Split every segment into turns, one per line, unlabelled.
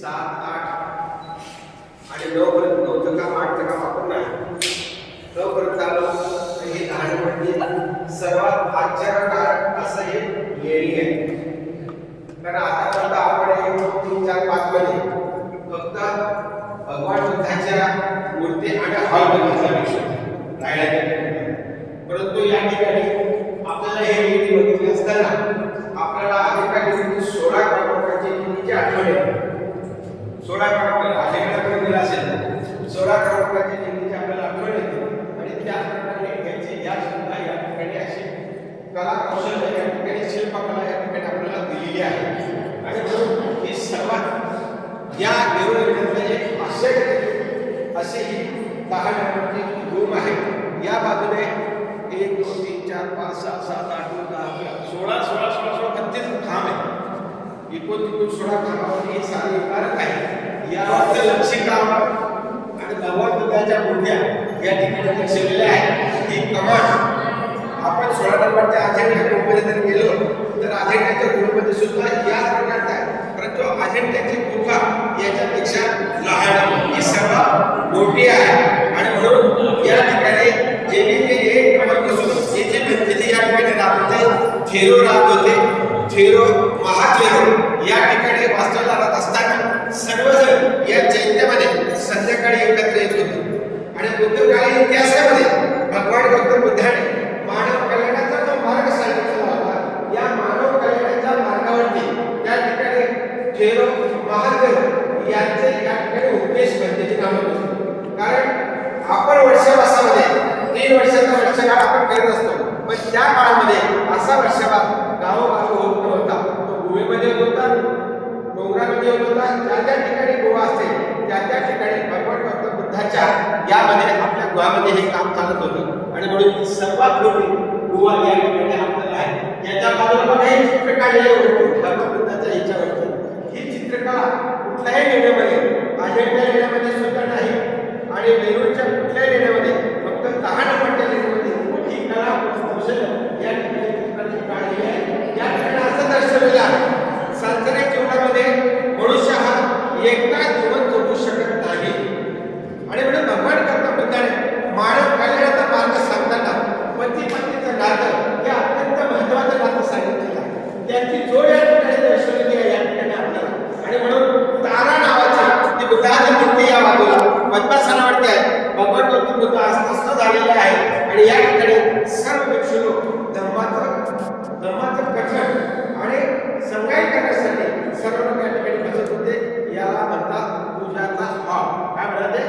सात आठ. आणि नऊ पर्यंत नऊचं काम आठचं काम आपण नाही नऊ पर्यंत आलो तर हे दहा म्हणजे सर्वात आश्चर्यकारक असं हे लेणी आहे. कारण आता आपण एक दोन तीन चार पाच मध्ये फक्त भगवान बुद्धाच्या मूर्ती आणि हॉल बघितला राहिल्या परंतु या ठिकाणी आपल्याला हे लेणी बघितली असताना आपल्याला अधिकारी सोळा क्रमांकाची लेणीची आठवण येते सोळा क्रमांक अधिकाऱ्याकडे दिला असेल. सोळा क्रमांकाची निर्मिती आपल्याला आठवण येते. आणि त्याचप्रमाणे याची या सुद्धा या ठिकाणी अशी कला कौशल्य या ठिकाणी शिल्पकला या ठिकाणी आपल्याला दिलेली आहे. आणि म्हणून ही सर्वात या देवळामध्ये एक आश्चर्य असे ही दहा नंबरचे रूम आहे. या बाजूने एक दोन तीन चार पाच सहा सात आठ नऊ दहा अकरा सोळा सोळा सोळा सोळा बत्तीस खांब आहे एकूण तिकून सोळा खांबावरती ही सारी इमारत यावरचं आणि भगवान बुद्धाच्या मूर्त्या या ठिकाणी दर्शवलेल्या आहेत. ही कमान आपण सोळा नंबरच्या अजेंडा ग्रुपमध्ये जर गेलो तर अजेंड्याच्या ग्रुपमध्ये सुद्धा याच प्रकारचा आहे. परंतु अजेंड्याची गुफा याच्यापेक्षा लहान ही सर्वात मोठी आहे. आणि म्हणून या ठिकाणी जे जे एक नंबरपासून जे जे व्यक्ती या ठिकाणी राहत थेरो राहते होते थेरो महाथेरो या ठिकाणी वास्तव्याला राहत असताना सर्वजण या चैत्यामध्ये संध्याकाळी एकत्र येत होते. आणि बुद्धकालीन इतिहासामध्ये भगवान गौतम बुद्धाने मानव कल्याणाचा जो मार्ग सांगितला होता या मानव कल्याणाच्या मार्गावरती त्या ठिकाणी थेरो महादेव यांचे या ठिकाणी उपदेश पद्धती नाव होते. कारण आपण वर्षावासामध्ये तीन वर्षाचा वर्षकाळ आपण करत असतो. पण त्या काळामध्ये असा वर्षकाळ गावोगावी होत नव्हता. तो भूमीमध्ये होत होता डोंगरामध्ये होत होता ज्या त्या ठिकाणी गोवा असते त्या त्या ठिकाणी भगवान गौतम बुद्धाच्या यामध्ये आपल्या हे काम चालत होतं. आणि म्हणून सर्वात मोठी गोवा या ठिकाणी आपल्याला आहे. याच्या बाजूला पण हे चित्र काढलेले होते भगवान याच्यावरती. ही चित्रकला कुठल्याही लेण्यामध्ये अजेंडा लेण्यामध्ये सुद्धा नाही आणि वेरूळच्या कुठल्याही लेण्यामध्ये फक्त दहा नंबरच्या लेण्यामध्ये ही कला कौशल्य या ठिकाणी चित्राची काढलेली आहे या ठिकाणी असं दर्शवलेलं आहे सांसारिक जीवनामध्ये मनुष्य हा एकटा जीवन जगू शकत नाही आणि म्हणून भगवान गौतम बुद्धाने मानव कल्याणाचा मार्ग सांगताना पती पत्नीचं नातं हे अत्यंत महत्वाचं नातं सांगितलेलं आहे त्यांची जोड या ठिकाणी दर्शवलेली आहे या ठिकाणी आपल्याला आणि म्हणून तारा नावाची ती बुद्धाची मूर्ती या बाजूला. पद्मासनावरती आहे भगवान गौतम बुद्ध अस्वस्थ झालेले आहे. आणि या ठिकाणी सर्व भिक्षू धर्माचं धर्माचं कठण आणि संगाई करण्यासाठी सर्व लोक या ठिकाणी बसत होते. याला म्हणतात पूजाचा भाव काय म्हणाले?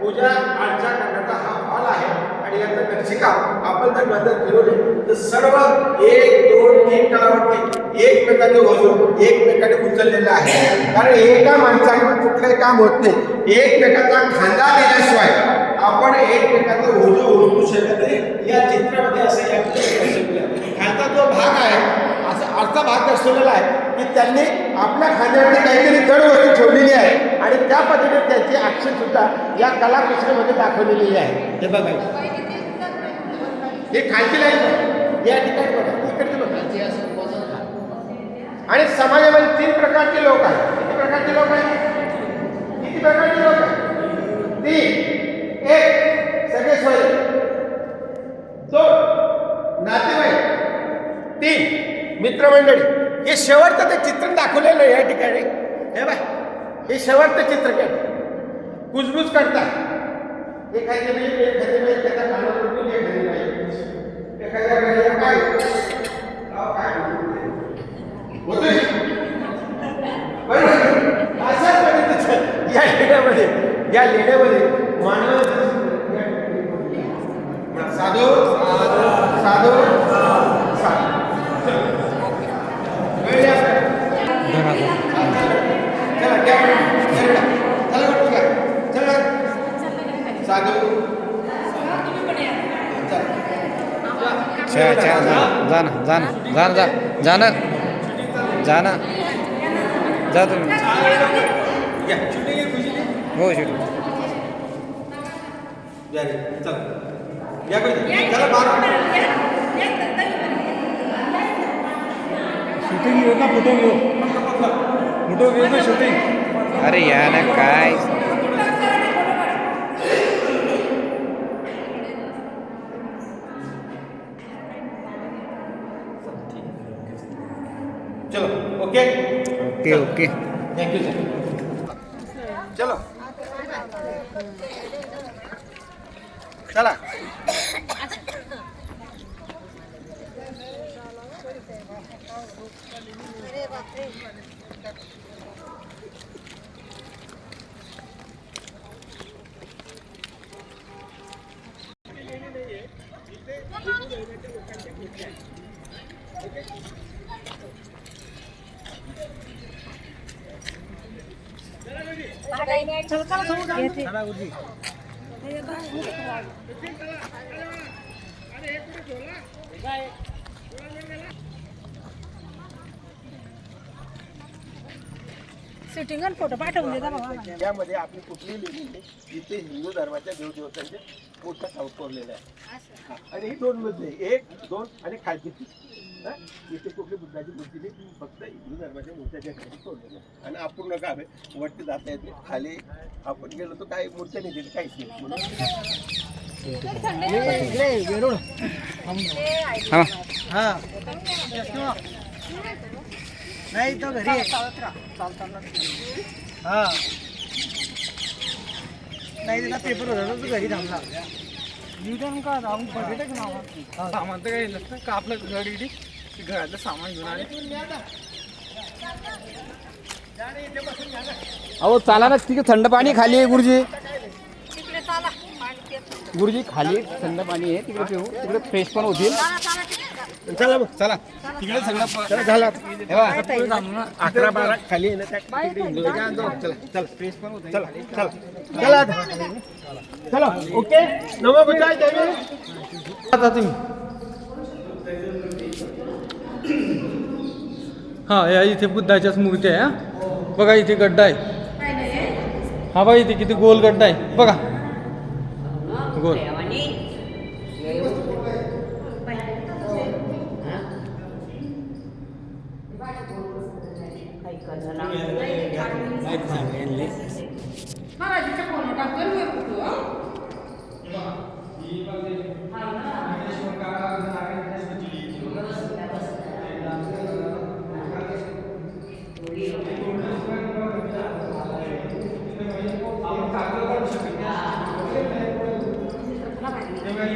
पूजा अर्चा करण्याचा हा हॉल आहे आणि याचं नक्षीकाम आपण जर नजर फिरवले तर सर्व एक दोन तीन कालावरती एकमेकांनी वजून एकमेकाने उचललेलं आहे. कारण एका माणसाकडून कुठलंही काम होत नाही. एकमेकाचा खांदा दिल्याशिवाय आपण एकमेकाचं ओझं ओळखू शकत नाही. या चित्रामध्ये असं या ठिकाणी खालचा जो भाग आहे असा अर्धा भाग दर्शवलेला आहे. की त्यांनी आपल्या खांद्यावरती काहीतरी जडवस्तू ठेवलेली आहे आणि त्या पद्धतीने त्याची ऍक्शन सुद्धा या कलाकुसरीमध्ये दाखवलेली आहे. हे बघा. हे खालची लाईन या ठिकाणी बघा. इकडचे बघा. आणि समाजामध्ये तीन प्रकारचे लोक आहेत. किती प्रकारचे लोक आहेत? किती प्रकारचे लोक आहेत? तीन. एक सगळे सोय. दोन नातेवाईक. तीन मित्रमंडळी. हे शेवटचं ते चित्र दाखवलेलं या ठिकाणी. हे बाय हे शेवटचं चित्र काय कुजबुज करता एखाद्या वेळी एखाद्या वेळी एखादी नाही एखाद्या काय? काय? होतोय अशाच पद्धतीचं. या लेण्यामध्ये या लेण्यामध्ये मानव साधू? साधू. साधू कळले आपल्याला? चला घ्या चला चला बरं, चला चला
जा ना जा ना जा ना जा जा ना. जा ना. जा तुम्ही. हो
बाहेर
शूटिंग घेऊ का फोटो घेऊ
पकडा.
कुठं वेगळं शूटिंग
अरे या ना काय?
चलो okay
okay okay
thank you sir चलो चला
सिटिंग आणि फोटो पाठवून देता बाबा
यामध्ये आपली कुठली लेणी नाही इथे हिंदू धर्माच्या देवदेवतांचे मोठा साऊथ कोरलेला आहे आणि ही दोन मध्ये एक दोन आणि खालची हा? इथे कुठली बुद्धाची मूर्ती नाही फक्त हिंदू धर्माच्या मूर्त्याच्या खाली कोरलेलं आहे. आणि अपूर्ण काम आहे वरती जाता येते खाली आपण गेलो तर काही मूर्त्या नाही दिली काहीच नाही. म्हणून
नाही तो घरी हा. नाही त्याला पेपर होता तो घरी थांबला. का राहून सामान तर काही नसतं. का आपलं घर इथे घरातलं सामान घेऊन आले.
अहो चाला ना तिथे थंड पाणी खाली आहे गुरुजी.
तिकडे चाला. पाणी पित.
गुरुजी खाली थंड पाणी आहे तिकडे पिऊ. तिकडे फ्रेश पण होतील.
चाला चाला तिकडे.
थंड
चला झाला. अकरा बारा खाली चला चला.
फ्रेश पण
चला चला. चला आता. चला ओके.
आता तुम्ही. हा या इथे बुद्धाच्याच मूर्ती आहे हा. बघा इथे गड्डा आहे. हा बघा इथे किती गोल गड्डा आहे. बघा. गोल.
महाराजीच्या फोन टाकतो